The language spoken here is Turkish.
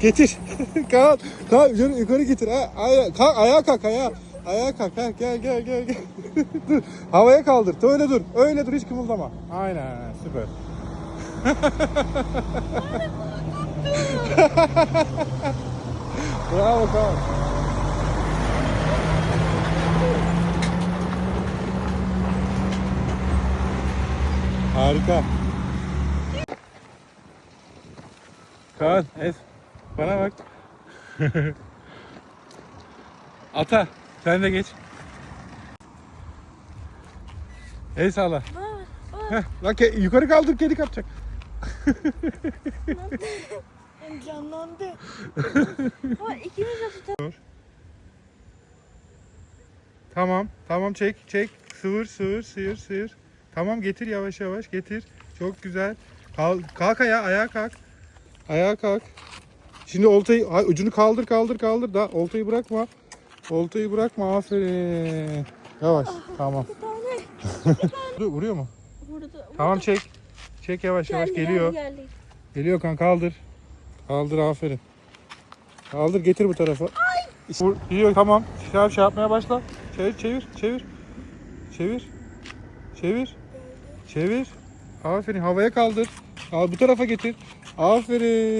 Getir. kalk. Kalk yukarı, yukarı getir. Ha, aya, kalk, ayağa kalk ayağa. Ayağa kalk. Ha, gel gel gel gel. dur. Havaya kaldır. Öyle dur. Öyle dur hiç kımıldama. Aynen süper. Bravo Kaan. Harika. Kaan, es. Bana bak. Ata, sen de geç. El sağla. Heh, Bak ke- yukarı kaldır kedi kapacak. Canlandı. Ama ikimiz de tutalım. Tamam, tamam çek, çek. Sıvır, sıvır, sıyır, sıyır. Tamam getir yavaş yavaş getir. Çok güzel. Kalk, kalk ayağa, ayağa kalk. Ayağa kalk. Şimdi oltayı, ay, ucunu kaldır, kaldır, kaldır. Da oltayı bırakma. Oltayı bırakma, aferin. Yavaş, tamam. Bir tane. Dur, vuruyor mu? Burada. Tamam çek. Çek yavaş yavaş Geldi, geliyor. geldi, geldi. Geliyor kan kaldır. Kaldır aferin. Kaldır getir bu tarafa. İşte Vur, gidiyor tamam. Şey, şey yapmaya başla. Çevir çevir çevir. Çevir. Çevir. Çevir. Aferin havaya kaldır. Al bu tarafa getir. Aferin.